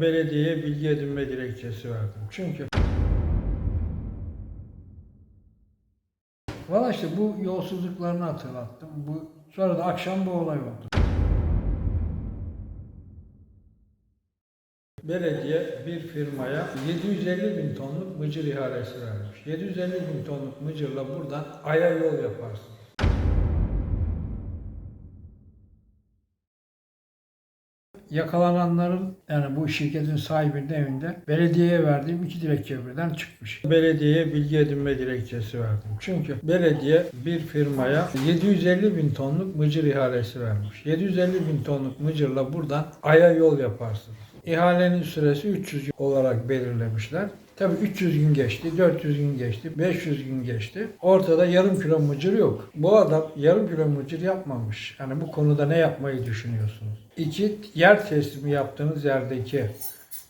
Belediyeye bilgi edinme dilekçesi verdim. Çünkü Valla işte bu yolsuzluklarını hatırlattım. Bu sonra da akşam bu olay oldu. Belediye bir firmaya 750 bin tonluk mıcır ihalesi vermiş. 750 bin tonluk mıcırla buradan aya yol yaparsın. Yakalananların yani bu şirketin sahibinin evinde belediyeye verdiğim iki dilekçe birden çıkmış. Belediyeye bilgi edinme dilekçesi verdim. Çünkü belediye bir firmaya 750 bin tonluk mıcır ihalesi vermiş. 750 bin tonluk mıcırla buradan aya yol yaparsınız. İhalenin süresi 300 gün olarak belirlemişler. Tabii 300 gün geçti, 400 gün geçti, 500 gün geçti. Ortada yarım kilo mıcır yok. Bu adam yarım kilo mıcır yapmamış. Yani bu konuda ne yapmayı düşünüyorsunuz? İki, yer teslimi yaptığınız yerdeki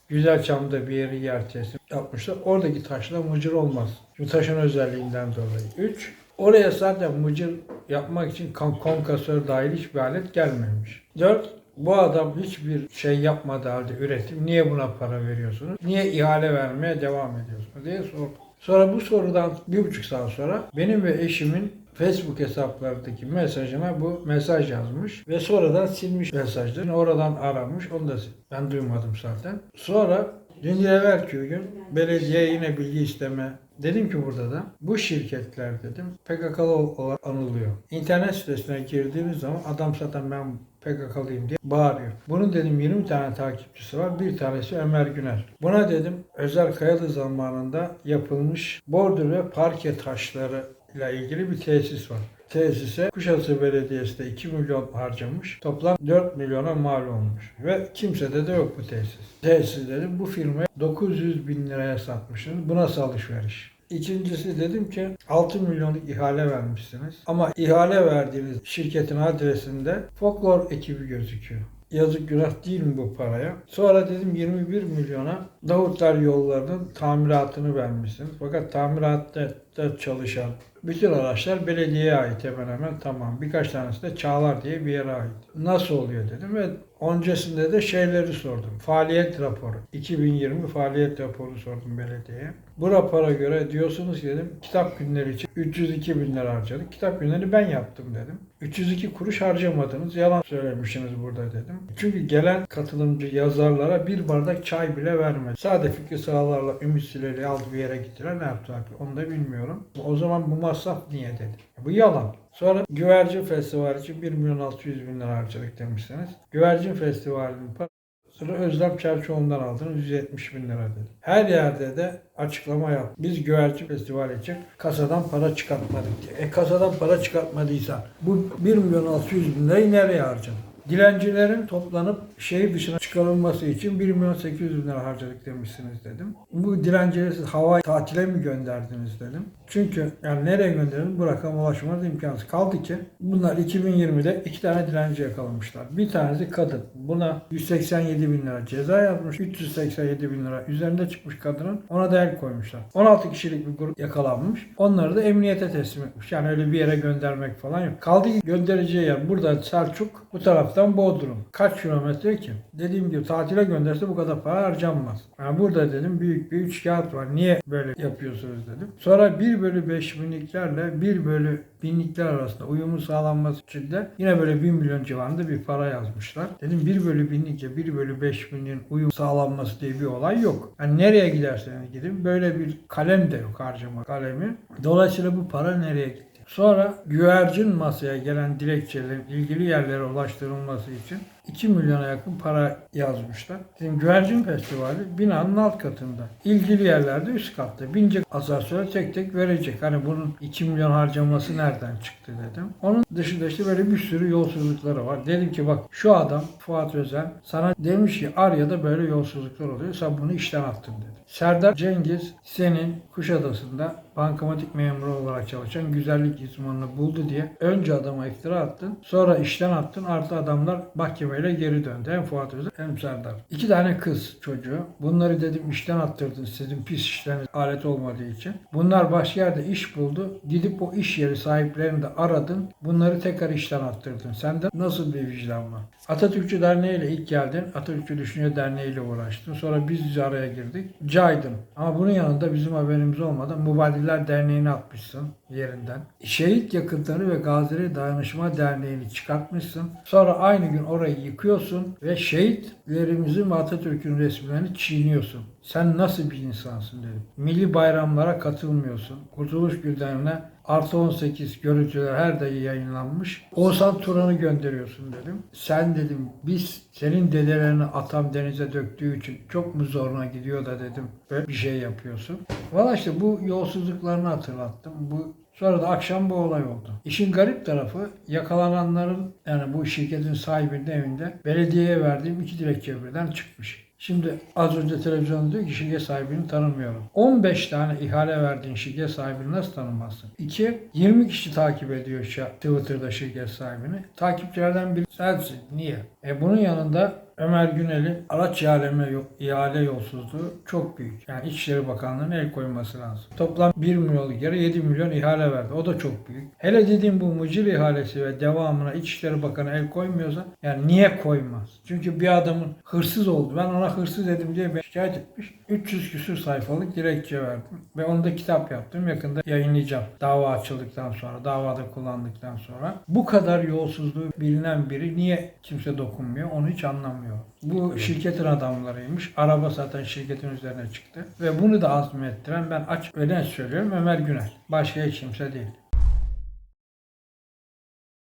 Güzelçam'da bir yeri yer teslim yapmışlar. Oradaki taşla mıcır olmaz. Çünkü taşın özelliğinden dolayı. Üç, oraya zaten mıcır yapmak için kon- konkasör dahil hiçbir alet gelmemiş. Dört, bu adam hiçbir şey yapmadığı halde üretim. Niye buna para veriyorsunuz? Niye ihale vermeye devam ediyorsunuz diye sordum. Sonra bu sorudan bir buçuk saat sonra benim ve eşimin Facebook hesaplarındaki mesajına bu mesaj yazmış ve sonradan silmiş mesajları. Oradan aramış, onu da ben duymadım zaten. Sonra dün evvelki gün belediye yine bilgi isteme Dedim ki burada da bu şirketler dedim PKK'lı olarak anılıyor. İnternet sitesine girdiğimiz zaman adam zaten ben PKK'lıyım diye bağırıyor. Bunun dedim 20 tane takipçisi var. Bir tanesi Ömer Güner. Buna dedim Özel Kayalı zamanında yapılmış bordür ve parke taşları ile ilgili bir tesis var. Tesise Kuşadası Belediyesi de 2 milyon harcamış. Toplam 4 milyona mal olmuş. Ve kimsede de yok bu tesis. Tesis dedim bu firmaya 900 bin liraya satmışsınız. Bu nasıl alışveriş? İkincisi dedim ki 6 milyonluk ihale vermişsiniz. Ama ihale verdiğiniz şirketin adresinde folklor ekibi gözüküyor. Yazık günah değil mi bu paraya? Sonra dedim 21 milyona Davutlar yollarının tamiratını vermişsiniz. Fakat tamiratta da çalışan bütün araçlar belediyeye ait hemen hemen tamam. Birkaç tanesi de Çağlar diye bir yere ait. Nasıl oluyor dedim ve öncesinde de şeyleri sordum. Faaliyet raporu. 2020 faaliyet raporu sordum belediyeye. Bu rapora göre diyorsunuz ki dedim kitap günleri için 302 bin lira harcadık. Kitap günlerini ben yaptım dedim. 302 kuruş harcamadınız. Yalan söylemişsiniz burada dedim. Çünkü gelen katılımcı yazarlara bir bardak çay bile vermedi. Sade Fikri Sağlar'la Ümit aldı bir yere gittiler. Ne yaptılar? Onu da bilmiyorum. O zaman bu masraf niye dedi. Bu yalan. Sonra Güvercin Festivali için 1 milyon 600 bin lira harcadık demişsiniz. Güvercin Festivali'nin parasını Özlem Çerçoğlu'ndan aldınız 170 bin lira dedi. Her yerde de açıklama yap. Biz Güvercin Festivali için kasadan para çıkartmadık diye. E kasadan para çıkartmadıysan bu 1 milyon 600 bin lirayı nereye harcadın? Dilencilerin toplanıp şehir dışına çıkarılması için 1 milyon 800 bin lira harcadık demişsiniz dedim. Bu dilencileri siz hava tatile mi gönderdiniz dedim. Çünkü yani nereye gönderin bu rakama ulaşmanız imkansız. Kaldı ki bunlar 2020'de iki tane dilenci yakalamışlar. Bir tanesi kadın. Buna 187 bin lira ceza yazmış. 387 bin lira üzerinde çıkmış kadının. Ona da el koymuşlar. 16 kişilik bir grup yakalanmış. Onları da emniyete teslim etmiş. Yani öyle bir yere göndermek falan yok. Kaldı ki göndereceği yer burada Selçuk, bu taraftan Bodrum. Kaç kilometre ki? Dediğim gibi tatile gönderse bu kadar para harcanmaz. Yani burada dedim büyük bir üç kağıt var. Niye böyle yapıyorsunuz dedim. Sonra 1 bölü 5 binliklerle 1 bölü binlikler arasında uyumu sağlanması için de yine böyle 1 milyon civarında bir para yazmışlar. Dedim 1 bölü binlikle 1 bölü 5 binin uyum sağlanması diye bir olay yok. Yani nereye giderseniz gidin böyle bir kalem de yok harcama kalemi. Dolayısıyla bu para nereye gitti? Sonra güvercin masaya gelen dilekçelerin ilgili yerlere ulaştırılması için 2 milyona yakın para yazmışlar. Şimdi Güvercin Festivali binanın alt katında. İlgili yerlerde üst katta. Binecek asansöre tek tek verecek. Hani bunun 2 milyon harcaması nereden çıktı dedim. Onun dışında işte böyle bir sürü yolsuzlukları var. Dedim ki bak şu adam Fuat Özen sana demiş ki Arya'da böyle yolsuzluklar oluyor. Sen bunu işten attın dedi. Serdar Cengiz senin Kuşadası'nda bankamatik memuru olarak çalışan güzellik uzmanını buldu diye önce adama iftira attın. Sonra işten attın. Artı adamlar mahkemeye mahkemeyle geri döndü. Hem Fuat Özer hem Serdar. İki tane kız çocuğu. Bunları dedim işten attırdın sizin pis işleriniz alet olmadığı için. Bunlar başka yerde iş buldu. Gidip o iş yeri sahiplerini de aradın. Bunları tekrar işten attırdın. Sende nasıl bir vicdan var? Atatürkçü Derneği ile ilk geldin. Atatürkçü Düşünce Derneği ile uğraştın. Sonra biz araya girdik. Caydın. Ama bunun yanında bizim haberimiz olmadan Mubadiller Derneği'ni atmışsın yerinden. Şehit Yakınları ve Gazileri Dayanışma Derneği'ni çıkartmışsın. Sonra aynı gün orayı yıkıyorsun ve şehitlerimizin ve Atatürk'ün resimlerini çiğniyorsun. Sen nasıl bir insansın dedim. Milli bayramlara katılmıyorsun. Kurtuluş günlerine artı 18 görüntüler her dahi yayınlanmış. Oğuzhan Turan'ı gönderiyorsun dedim. Sen dedim biz senin dedelerini atam denize döktüğü için çok mu zoruna gidiyor da dedim ve bir şey yapıyorsun. Valla işte bu yolsuzluklarını hatırlattım. Bu Sonra da akşam bu olay oldu. İşin garip tarafı yakalananların yani bu şirketin sahibinin evinde belediyeye verdiğim iki dilekçe birden çıkmış. Şimdi az önce televizyonda diyor ki şirket sahibini tanımıyorum. 15 tane ihale verdiğin şirket sahibini nasıl tanımazsın? İki, 20 kişi takip ediyor Twitter'da şirket sahibini. Takipçilerden biri sensin. Niye? E bunun yanında Ömer Günel'in araç ihaleme, ihale yolsuzluğu çok büyük. Yani İçişleri Bakanlığı'nın el koyması lazım. Toplam 1 milyonluk yere 7 milyon ihale verdi. O da çok büyük. Hele dediğim bu mucir ihalesi ve devamına İçişleri Bakanı el koymuyorsa yani niye koymaz? Çünkü bir adamın hırsız oldu. Ben ona hırsız dedim diye beni şikayet etmiş. 300 küsür sayfalık dilekçe verdim. Ve onu da kitap yaptım. Yakında yayınlayacağım. Dava açıldıktan sonra, davada kullandıktan sonra. Bu kadar yolsuzluğu bilinen biri niye kimse dokunmuyor onu hiç anlamıyorum. Bu şirketin adamlarıymış. Araba zaten şirketin üzerine çıktı. Ve bunu da azmettiren ben aç net söylüyorum Ömer Günel. Başka hiç kimse değil.